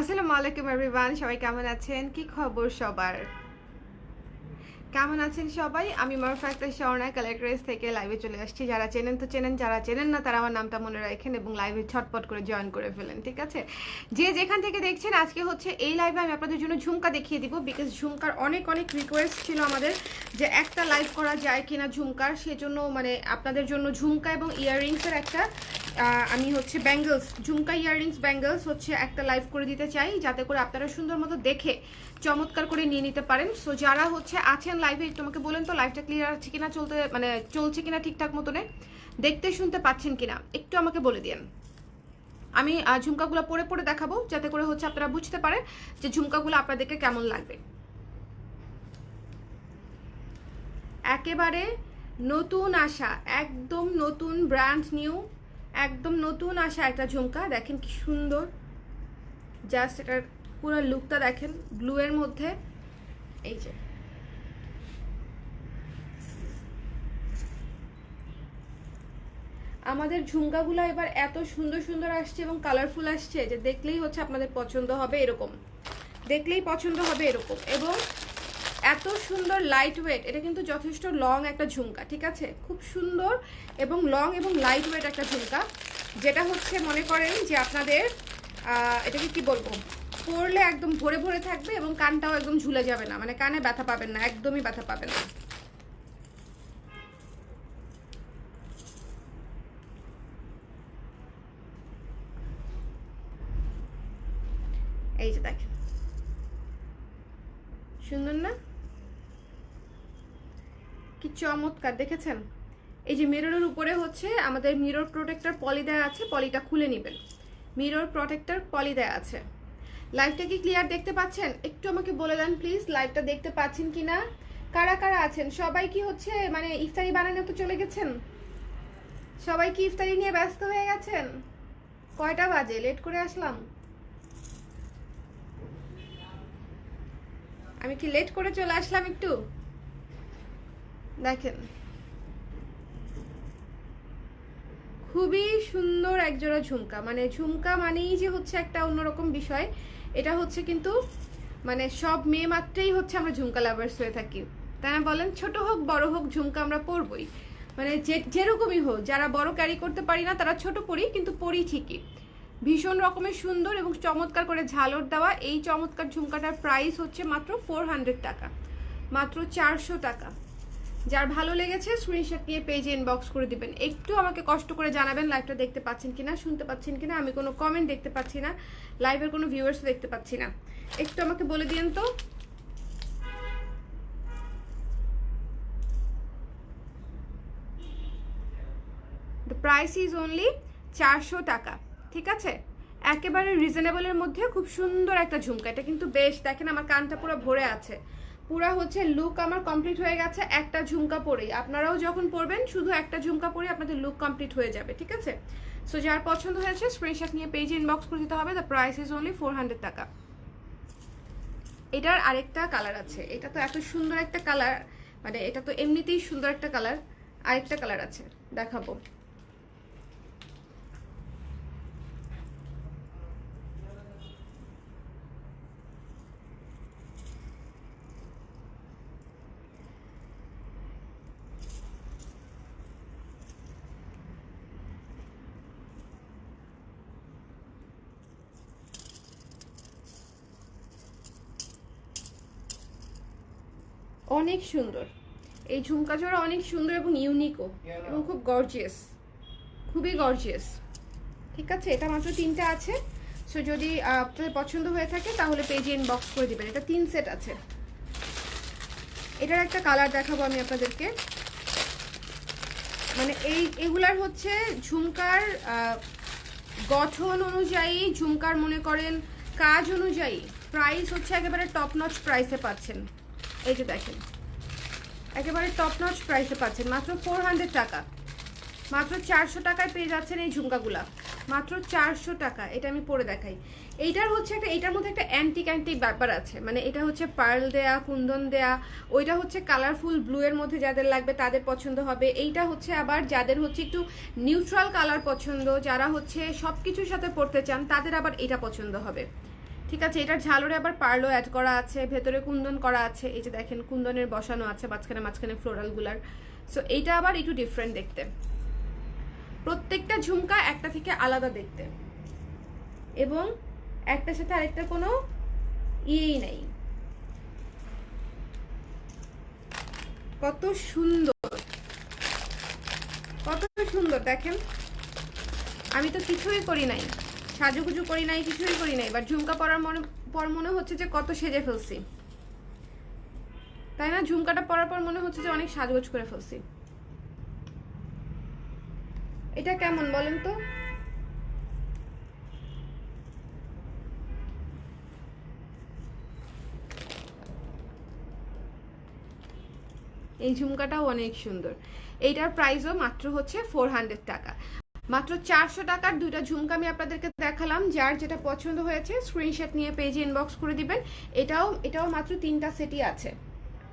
আসসালামু আলাইকুম এভরিওয়ান সবাই কেমন আছেন? কি খবর সবার? কেমন আছেন সবাই? আমি মারফা একটা স্বর্ণা কালেক্টরেস থেকে লাইভে চলে আসছি। যারা চেনেন তো চেনেন, যারা চেনেন না, তারা আমার নামটা মনে রাখেন এবং লাইভে ছটপট করে জয়েন করে ফেলেন, ঠিক আছে? যে যেখান থেকে দেখছেন, আজকে হচ্ছে এই লাইভে আমি আপনাদের জন্য ঝুমকা দেখিয়ে দিব বিকজ ঝুমকার অনেক অনেক রিকোয়েস্ট ছিল আমাদের যে একটা লাইভ করা যায় কিনা ঝুমকার। সেজন্য মানে আপনাদের জন্য ঝুমকা এবং ইয়াররিংসের একটা আমি হচ্ছে ব্যাঙ্গলস, ঝুমকা ইয়াররিংস, ব্যাঙ্গলস হচ্ছে একটা লাইভ করে দিতে চাই, যাতে করে আপনারা সুন্দর মতো দেখে, চমৎকার করে নিয়ে নিতে পারেন। সো যারা হচ্ছে আছেন লাইভে একটু আমাকে বলেন তো লাইভটা ক্লিয়ার আছে কিনা, চলতে মানে চলছে কিনা ঠিকঠাক মতনে? দেখতে শুনতে পাচ্ছেন কিনা? একটু আমাকে বলে দিন আমি ঝুমকাগুলো পরে পরে দেখাবো, যাতে করে হচ্ছে আপনারা বুঝতে পারেন যে ঝুমকাগুলো আপনাদেরকে কেমন লাগবে। একেবারে নতুন আসা একদম নতুন ব্র্যান্ড নিউ একদম নতুন আসা একটা ঝুমকা, দেখেন কি সুন্দর। জাস্ট এটার পুরো লুকটা দেখেন ব্লু এর মধ্যে। এই যে। আমাদের ঝুমকাগুলো এবার এত সুন্দর সুন্দর আসছে এবং কালারফুল আসছে যে দেখলেই হচ্ছে আপনাদের পছন্দ হবে এরকম। দেখলেই পছন্দ হবে এরকম। এবং এত সুন্দর লাইট ওয়েট এটা কিন্তু যথেষ্ট লং একটা ঝুমকা, ঠিক আছে? খুব সুন্দর এবং লং এবং লাইট ওয়েট একটা ঝুমকা, যেটা হচ্ছে মনে করেন যে আপনাদের এটাকে কি বলব? পরলে একদম ভরে ভরে থাকবে এবং কানটাও একদম ঝুলে যাবে না মানে কানে ব্যথা পাবেন না, একদমই ব্যথা পাবেন না এই যে দেখেন সুন্দর না? কি চমৎকার, দেখেছেন? এই যে মিররের উপরে হচ্ছে আমাদের মিরর প্রোটেক্টর পলি দেয়া আছে পলিটা খুলে নেবেন। মিরর প্রোটেক্টর পলি দেয়া আছে। লাইভটা কি ক্লিয়ার দেখতে পাচ্ছেন? একটু আমাকে বলে দেন প্লিজ লাইভটা দেখতে পাচ্ছেন কি না কারা কারা আছেন? সবাই কি হচ্ছে মানে ইফতারি বানানো তো চলে গেছেন? সবাই কি ইফতারি নিয়ে ব্যস্ত হয়ে গেছেন? কয়টা বাজে? লেট করে আসলাম। আমি কি লেট করে চলে আসলাম একটু? দেখেন। খুবই সুন্দর একজোড়া ঝুমকা। মানে ঝুমকা মানেই যে হচ্ছে একটা অন্যরকম বিষয়। এটা হচ্ছে কিন্তু মানে সব মেয়ে মাত্রেই হচ্ছে আমরা ঝুমকা লাভার্স হয়ে থাকি। তাই না বলেন? ছোট হোক বড় হোক ঝুমকা আমরা পরবই। মানে যে যেরকমই হোক যারা বড় ক্যারি করতে পারি না তারা ছোট পরি কিন্তু পরি ঠিকই। ভীষণ রকমের সুন্দর এবং চমৎকার করে ঝালর দেওয়া। এই চমৎকার ঝুমকাটার প্রাইস হচ্ছে মাত্র ফোর হান্ড্রেড টাকা। মাত্র চারশো টাকা। যার ভালো লেগেছে স্ক্রিনশট নিয়ে পেজে ইনবক্স করে দিবেন। একটু আমাকে কষ্ট করে জানাবেন লাইভটা দেখতে পাচ্ছেন কিনা, শুনতে পাচ্ছেন কিনা। আমি কোনো কমেন্ট দেখতে পাচ্ছি না লাইভের কোনো ভিউয়ার্স দেখতে পাচ্ছি না। একটু আমাকে বলে দিন তো। দ্য প্রাইস ইজ অনলি চারশো টাকা। ঠিক আছে? একেবারে রিজনেবলের মধ্যে খুব সুন্দর একটা ঝুমকা। এটা কিন্তু বেশ, দেখেন আমার কানটা পুরো ভরে আছে। পুরা হচ্ছে লুক আমার কমপ্লিট হয়ে গেছে একটা ঝুমকা পরেই। আপনারাও যখন পরবেন, শুধু একটা ঝুমকা পরে আপনাদের লুক কমপ্লিট হয়ে যাবে, ঠিক আছে? সো যার পছন্দ হয়েছে স্ক্রিনশট নিয়ে পেজে ইনবক্স করে দিতে হবে। The price is only four hundred টাকা। এটার আরেকটা কালার আছে। এটা তো এত সুন্দর একটা কালার মানে এটা তো এমনিতেই সুন্দর একটা কালার আরেকটা কালার আছে, দেখাবো। অনেক সুন্দর। এই ঝুমকা জোড়া অনেক সুন্দর এবং ইউনিকও এবং খুব গর্জিয়াস খুবই গর্জিয়াস ঠিক আছে, এটা মাত্র তিনটা আছে। সো যদি আপনাদের পছন্দ হয়ে থাকে, তাহলে পেজে ইনবক্স করে দিবেন। এটা তিন সেট আছে। এটার একটা কালার দেখাবো আমি আপনাদেরকে। মানে এই, এগুলার হচ্ছে ঝুমকার গঠন অনুযায়ী, ঝুমকার মনে করেন কাজ অনুযায়ী প্রাইস হচ্ছে একেবারে টপ নচ প্রাইসে পাচ্ছেন। এই যে দেখেন। একেবারে টপ নচ প্রাইসে পাচ্ছেন। মাত্র ফোর হান্ড্রেড টাকা। মাত্র চারশো টাকায় পেয়ে যাচ্ছেন এই ঝুমকাগুলা। মাত্র চারশো টাকা। এটা আমি পরে দেখাই। এইটার হচ্ছে একটা এটার মধ্যে একটা অ্যান্টিক অ্যান্টিক ব্যাপার আছে। মানে এটা হচ্ছে পার্ল দেয়া, কুন্দন দেয়া। ওইটা হচ্ছে কালারফুল ব্লু এর মধ্যে যাদের লাগবে তাদের পছন্দ হবে। এইটা হচ্ছে আবার যাদের হচ্ছে একটু নিউট্রাল কালার পছন্দ, যারা হচ্ছে সব কিছুর সাথে পড়তে চান, তাদের আবার এটা পছন্দ হবে। ঠিক আছে, এটার ঝালরে আবার পার্লও অ্যাড করা আছে, ভেতরে কুন্দন করা আছে, এই যে দেখেন কুন্দনের বসানো আছে, মাঝখানে মাঝখানে ফ্লোরালগুলার সো এইটা আবার একটু ডিফারেন্ট দেখতে। প্রত্যেকটা ঝুমকা একটা থেকে আলাদা দেখতে। এবং একটার সাথে আরেকটা কোনো ইয়েই নাই। কত সুন্দর। কত সুন্দর, দেখেন। আমি তো কিছুই করি নাই। সাজুগুজু করি নাই, কিছুই করি নাই বাট ঝুমকা পরার মনে, পর মনে হচ্ছে যে কত সেজে ফেলছি। তাই না? ঝুমকাটা পরার পর মনে হচ্ছে যে অনেক সাজগোজ করে ফেলছি। এটা কেমন বলেন তো? এই ঝুমকাটাও অনেক সুন্দর। এইটার প্রাইসও মাত্র হচ্ছে ফোর হান্ড্রেড টাকা। মাত্র চারশো টাকার দুইটা ঝুমকা আমি আপনাদেরকে দেখালাম, যার যেটা পছন্দ হয়েছে স্ক্রিনশট নিয়ে পেজে ইনবক্স করে দিবেন। এটাও এটাও মাত্র তিনটা সেটই আছে।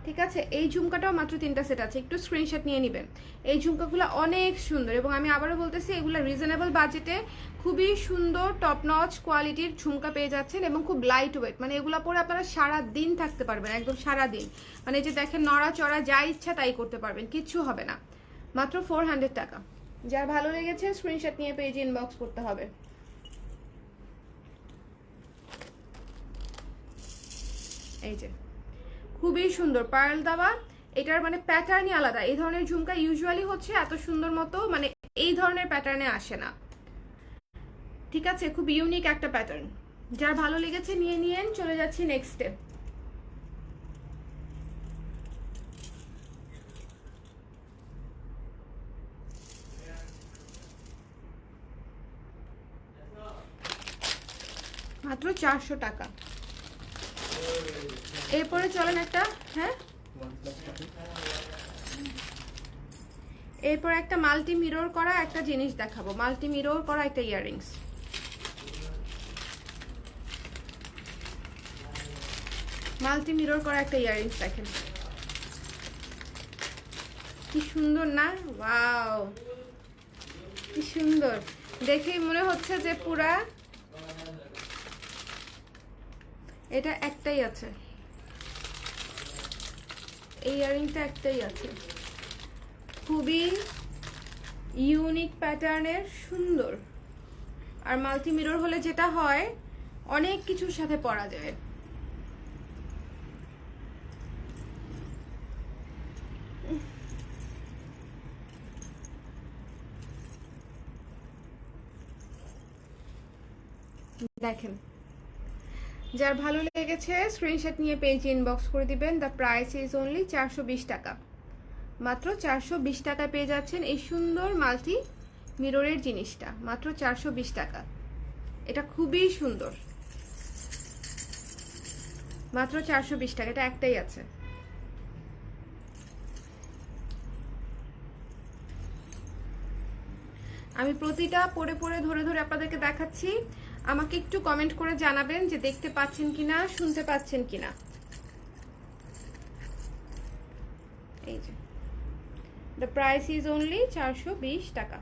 ঠিক আছে? এই ঝুমকাটাও মাত্র তিনটা সেট আছে। একটু স্ক্রিনশট নিয়ে নেবেন। এই ঝুমকাগুলো অনেক সুন্দর এবং আমি আবারও বলতেছি, এগুলো রিজনেবল বাজেটে খুবই সুন্দর টপ নচ কোয়ালিটির ঝুমকা পেয়ে যাচ্ছেন এবং খুব লাইট ওয়েট মানে এগুলো পরে আপনারা সারা দিন থাকতে পারবেন, একদম সারা দিন মানে যে দেখেন, নড়াচড়া, যা ইচ্ছা তাই করতে পারবেন, কিচ্ছু হবে না। মাত্র ফোর হান্ড্রেড টাকা। যার ভালো লেগেছে স্ক্রিনশট নিয়ে পেজে ইনবক্স করতে হবে। এই যে, খুবই সুন্দর পার্ল দাবা এটার মানে প্যাটার্নই আলাদা। এই ধরনের ঝুমকা ইউজুয়ালি হচ্ছে এত সুন্দর মতো মানে এই ধরনের প্যাটার্নে আসে না। ঠিক আছে? খুব ইউনিক একটা প্যাটার্ন যার ভালো লেগেছে, নিয়ে নিয়েন। চলে যাচ্ছি নেক্সট স্টেপ মাত্র চারশো টাকা। এরপরে চলেন একটা হ্যাঁ? এরপর একটা মাল্টি মিরর করা একটা জিনিস দেখাবো। মাল্টি মিরর করা একটা ইয়াররিংস। মাল্টি মিরর করা একটা ইয়াররিংস দেখেন। কি সুন্দর না? ওয়াও! কি সুন্দর। দেখেই মনে হচ্ছে যে পুরা এটা একটাই আছে। এই ইয়ারিংটা একটাই আছে। খুবই ইউনিক প্যাটার্নের সুন্দর। আর মাল্টি মিরর হলে যেটা হয়, অনেক কিছুর সাথে পরা যায়। দেখেন যার ভালো লেগেছে স্ক্রিনশট নিয়ে পেজ ইনবক্স করে দিবেন। দ্য প্রাইস ইজ অনলি চারশো বিশ টাকা। মাত্র চারশো বিশ টাকায় পেয়ে যাচ্ছেন এই সুন্দর মাল্টি মিররের জিনিসটা। মাত্র চারশো বিশ টাকা। এটা খুবই সুন্দর। মাত্র চারশো বিশ টাকা। এটা একটাই আছে। আমি প্রতিটা পড়ে পড়ে ধরে ধরে আপনাদেরকে দেখাচ্ছি। আমাকে একটু কমেন্ট করে জানাবেন যে দেখতে পাচ্ছেন কিনা, শুনতে পাচ্ছেন কিনা। এই যে। দ্য প্রাইস ইজ অনলি চারশো বিশ টাকা।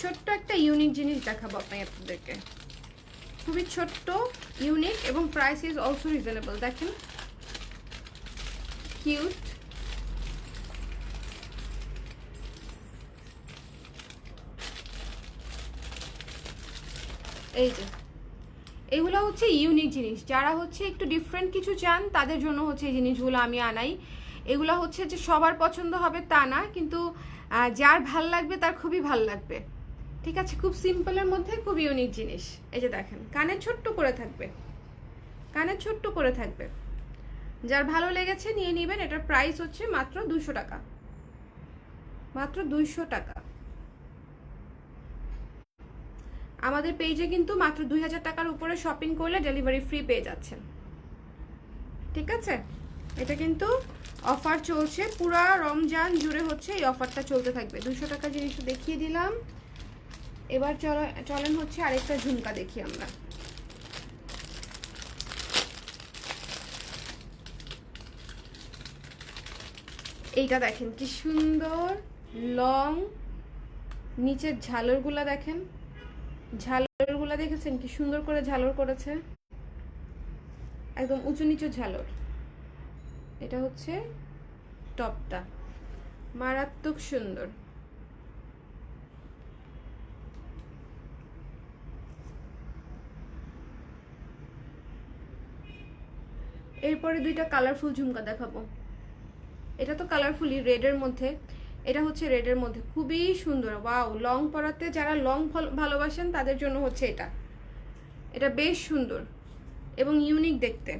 ছোট্ট একটা ইউনিক জিনিস দেখাবো আপনাকে আপনাদেরকে। খুবই ছোট্ট ইউনিক এবং প্রাইস ইজ অলসো রিজনেবল দেখেন কিউট এই যে, এগুলো হচ্ছে ইউনিক জিনিস। যারা হচ্ছে একটু ডিফারেন্ট কিছু চান, তাদের জন্য হচ্ছে এই জিনিসগুলো আমি আনাই। এগুলো হচ্ছে যে সবার পছন্দ হবে তা না, কিন্তু যার ভালো লাগবে তার খুবই ভালো লাগবে। ঠিক আছে, খুব সিম্পলের মধ্যে খুব ইউনিক জিনিস। এই যে দেখেন, কানে ছোট্ট করে থাকবে। কানে ছোট্ট করে থাকবে। যার ভালো লেগেছে নিয়ে নেবেন, এটার প্রাইস হচ্ছে মাত্র দুশো টাকা। মাত্র দুইশো টাকা। আমাদের পেজে কিন্তু মাত্র দুই হাজার টাকার উপরে শপিং করলে ডেলিভারি ফ্রি পেয়ে যাচ্ছেন। ঠিক আছে? এটা কিন্তু অফার চলছে। পুরা রমজান জুড়ে হচ্ছে এই অফারটা চলতে থাকবে। দুশো টাকা জিনিসটা দেখিয়ে দিলাম। এবার চলেন হচ্ছে আরেকটা ঝুমকা দেখি আমরা। এইটা দেখেন, কি সুন্দর, লং, নিচের ঝালরগুলা দেখেন। ঝালরগুলা দেখেছেন? কি সুন্দর করে ঝালর করেছে। একদম উঁচু নিচু ঝালর। এটা হচ্ছে টপটা। মারাত্মক সুন্দর। এরপরে দুইটা কালারফুল ঝুমকা দেখাবো। এটা তো কালারফুলি রেডের মধ্যে। এটা হচ্ছে রেডের মধ্যে। খুবই সুন্দর। ওয়াও লং পরাতে যারা লং ভালোবাসেন, তাদের জন্য হচ্ছে এটা। এটা বেশ সুন্দর এবং ইউনিক দেখতে।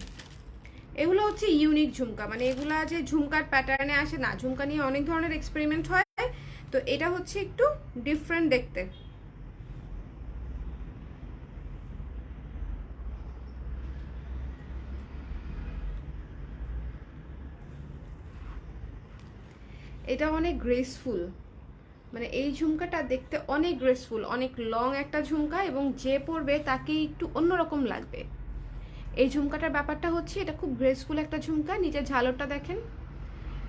এগুলো হচ্ছে ইউনিক ঝুমকা। মানে এগুলা যে ঝুমকার প্যাটার্নে আসে না, ঝুমকা নিয়ে অনেক ধরনের এক্সপেরিমেন্ট হয়। তো এটা হচ্ছে একটু ডিফারেন্ট দেখতে। এটা অনেক গ্রেসফুল মানে এই ঝুমকাটা দেখতে অনেক গ্রেসফুল অনেক লং একটা ঝুমকা এবং যে পরবে তাকে একটু অন্যরকম লাগবে। এই ঝুমকাটার ব্যাপারটা হচ্ছে, এটা খুব গ্রেসফুল একটা ঝুমকা নিচের ঝালরটা দেখেন।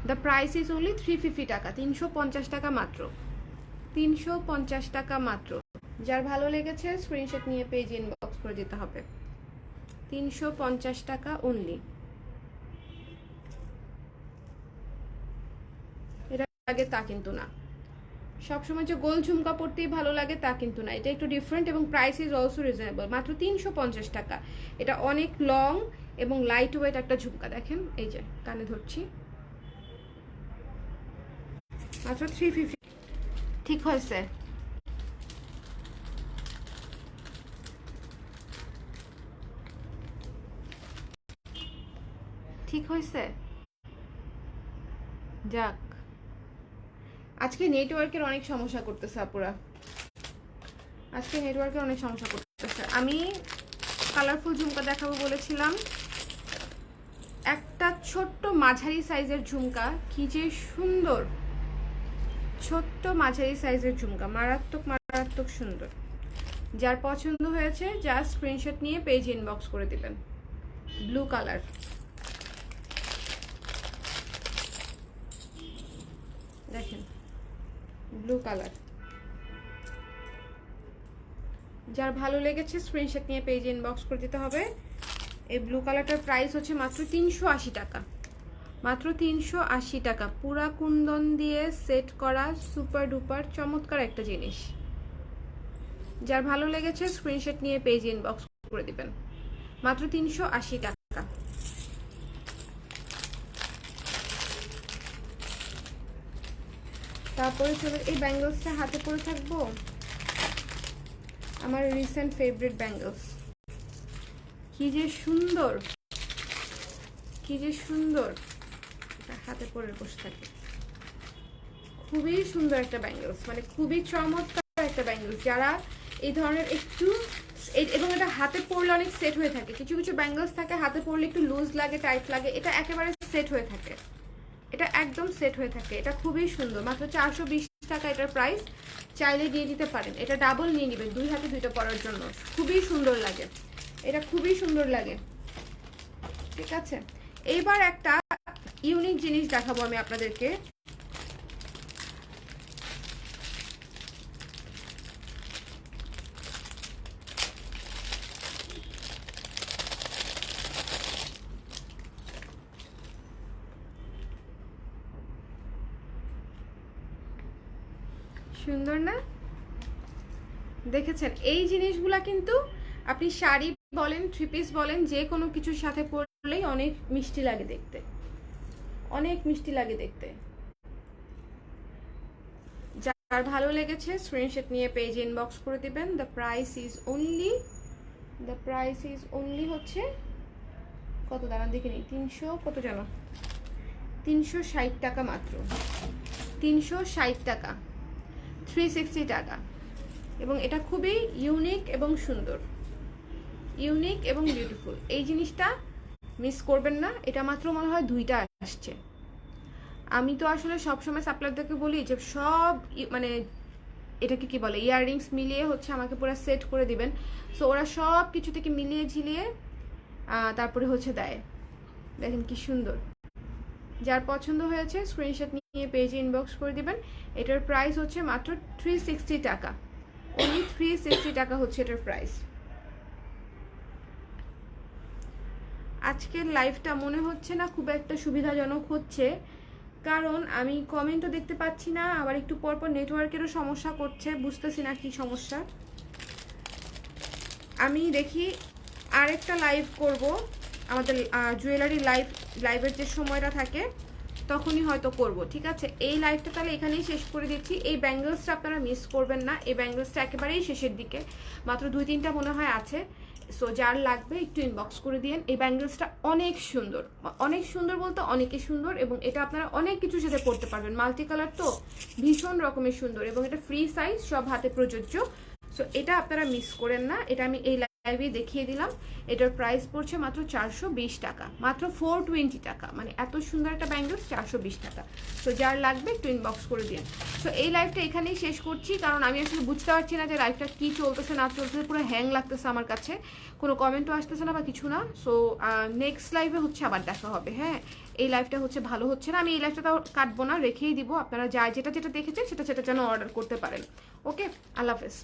The price is only three fifty টাকা, তিনশো পঞ্চাশ টাকা মাত্র। তিনশো পঞ্চাশ টাকা মাত্র। যার ভালো লেগেছে স্ক্রিনশট নিয়ে পেজ ইনবক্স করে দিতে হবে। তিনশো পঞ্চাশ টাকা অনলি এটা লাগে তা কিন্তু না। সবসময় যে গোল ঝুমকা পড়তেই ভালো লাগে তা কিন্তু না। এটা একটু ডিফারেন্ট এবং প্রাইস ইজ অলসো রিজনেবল মাত্র তিনশো পঞ্চাশ টাকা। এটা অনেক লং এবং লাইট ওয়েট একটা ঝুমকা। দেখেন, এই যে কানে ধরছি। মাত্র থ্রি ফিফটি ঠিক হয়েছে। ঠিক হয়েছে? যাক। আজকে নেটওয়ার্কের অনেক সমস্যা করতেছে আপুরা। আজকে নেটওয়ার্কের অনেক সমস্যা করতেছে। আমি কালারফুল ঝুমকা দেখাবো বলেছিলাম। একটা ছোট্ট মাঝারি সাইজের ঝুমকা, কি যে সুন্দর। ছোট্ট মাঝারি সাইজের ঝুমকা, মারাত্মক মারাত্মক সুন্দর। যার পছন্দ হয়েছে যা স্ক্রিনশট নিয়ে পেজ ইনবক্স করে দিবেন। ব্লু কালার দেখেন। Blue colour. যার ভালো লেগেছে স্ক্রিনশট নিয়ে পেজ ইনবক্স করে দিতে হবে। এই ব্লু কালারটার প্রাইস হচ্ছে মাত্র তিনশো আশি টাকা। মাত্র তিনশো আশি টাকা। পুরা কুন্দন দিয়ে সেট করা সুপার ডুপার চমৎকার একটা জিনিস। যার ভালো লেগেছে স্ক্রিনশট নিয়ে পেজ ইনবক্স করে দিবেন। মাত্র তিনশো আশি টাকা। তারপরে চলো, এই ব্যাঙ্গলসটা হাতে পরে থাকব? আমার রিসেন্ট ফেভারিট ব্যাঙ্গলস। কি যে সুন্দর! কি যে সুন্দর! হাতে পরে বসে থাকে। খুবই সুন্দর একটা ব্যাঙ্গলস মানে খুবই চমৎকার একটা ব্যাঙ্গলস। যারা এই ধরনের একটু এবং এটা হাতে পরলে অনেক সেট হয়ে থাকে। কিছু কিছু ব্যাঙ্গলস থাকে, হাতে পরলে একটু লুজ লাগে টাইট লাগে, এটা একেবারে সেট হয়ে থাকে। এটা একদম সেট হয়ে থাকে। এটা খুবই সুন্দর। মাত্র চারশো বিশ টাকা এটার প্রাইস চাইলে দিয়ে দিতে পারেন। এটা ডাবল নিয়ে নেবেন। দুই হাতে দুইটা পরার জন্য। খুবই সুন্দর লাগে। এটা খুবই সুন্দর লাগে। ঠিক আছে? এইবার একটা ইউনিক জিনিস দেখাবো আমি আপনাদেরকে। সুন্দর না? দেখেছেন? এই জিনিসগুলা কিন্তু আপনি শাড়ি বলেন থ্রি পিস বলেন, যে কোনো কিছুর সাথে পরলেই অনেক মিষ্টি লাগে দেখতে। অনেক মিষ্টি লাগে দেখতে। যার ভালো লেগেছে স্ক্রিনশট নিয়ে পেজ ইনবক্স করে দিবেন। The price is only the price is only হচ্ছে কত দাঁড়ান, দেখে নিই। তিনশো কত জানো তিনশো ষাট টাকা মাত্র। তিনশো ষাট টাকা। থ্রি সিক্সটি টাকা। এবং এটা খুবই ইউনিক এবং সুন্দর। ইউনিক এবং বিউটিফুল এই জিনিসটা মিস করবেন না। এটা মাত্র মনে হয় দুইটা আসছে। আমি তো আসলে সবসময় সাপ্লারদেরকে বলি যে সব মানে এটাকে কি বলে ইয়াররিংস মিলিয়ে হচ্ছে আমাকে পুরো সেট করে দিবেন। সো ওরা সব কিছু থেকে মিলিয়ে ঝিলিয়ে তারপরে হচ্ছে দেয়। দেখেন কি সুন্দর। যার পছন্দ হয়েছে স্ক্রিনশট নিয়ে পেজে ইনবক্স করে দিবেন। এটার প্রাইস হচ্ছে মাত্র থ্রি সিক্সটি টাকা। ওনলি থ্রি সিক্সটি টাকা হচ্ছে এটার প্রাইস আজকের লাইফটা মনে হচ্ছে না খুব একটা সুবিধাজনক হচ্ছে। কারণ আমি কমেন্টও দেখতে পাচ্ছি না, আবার একটু পর পর নেটওয়ার্কেরও সমস্যা করছে, বুঝতেছি না কি সমস্যা। আমি দেখি আরেকটা লাইভ করব। আমাদের জুয়েলারি লাইভ লাইভের যে সময়টা থাকে তখনই হয়তো করব, ঠিক আছে? এই লাইভটা তাহলে এখানেই শেষ করে দিচ্ছি। এই ব্যাঙ্গেলসটা আপনারা মিস করবেন না। এই ব্যাঙ্গেলসটা একেবারেই শেষের দিকে। মাত্র দুই তিনটা মনে হয় আছে। সো যার লাগবে একটু ইনবক্স করে দিন এই ব্যাঙ্গেলসটা অনেক সুন্দর। অনেক সুন্দর বলতে অনেকই সুন্দর এবং এটা আপনারা অনেক কিছুর সাথে পড়তে পারবেন। মাল্টি কালার তো ভীষণ রকমের সুন্দর এবং এটা ফ্রি সাইজ সব হাতে প্রযোজ্য। সো এটা আপনারা মিস করেন না। এটা আমি এই লাইভে দেখিয়ে দিলাম। এটার প্রাইস পড়ছে মাত্র চারশো বিশ টাকা। মাত্র ফোর টোয়েন্টি টাকা। মানে এত সুন্দর একটা ব্যাঙ্গেলস চারশো বিশ টাকা। তো যার লাগবে একটু ইনবক্স করে দিন। সো এই লাইভটা এখানেই শেষ করছি। কারণ আমি আসলে বুঝতে পারছি না যে লাইভটা কী চলতেছে, না চলতেছে। পুরো হ্যাং লাগতেছে আমার কাছে। কোনো কমেন্টও আসতেছে না বা কিছু না। সো নেক্সট লাইভে হচ্ছে আবার দেখা হবে। হ্যাঁ এই লাইভটা হচ্ছে ভালো হচ্ছে না। আমি এই লাইভটা তাও কাটবো না, রেখেই দিব। আপনারা যা যেটা যেটা দেখেছেন, সেটা সেটা যেন অর্ডার করতে পারেন। ওকে আল্লাহ হাফেজ।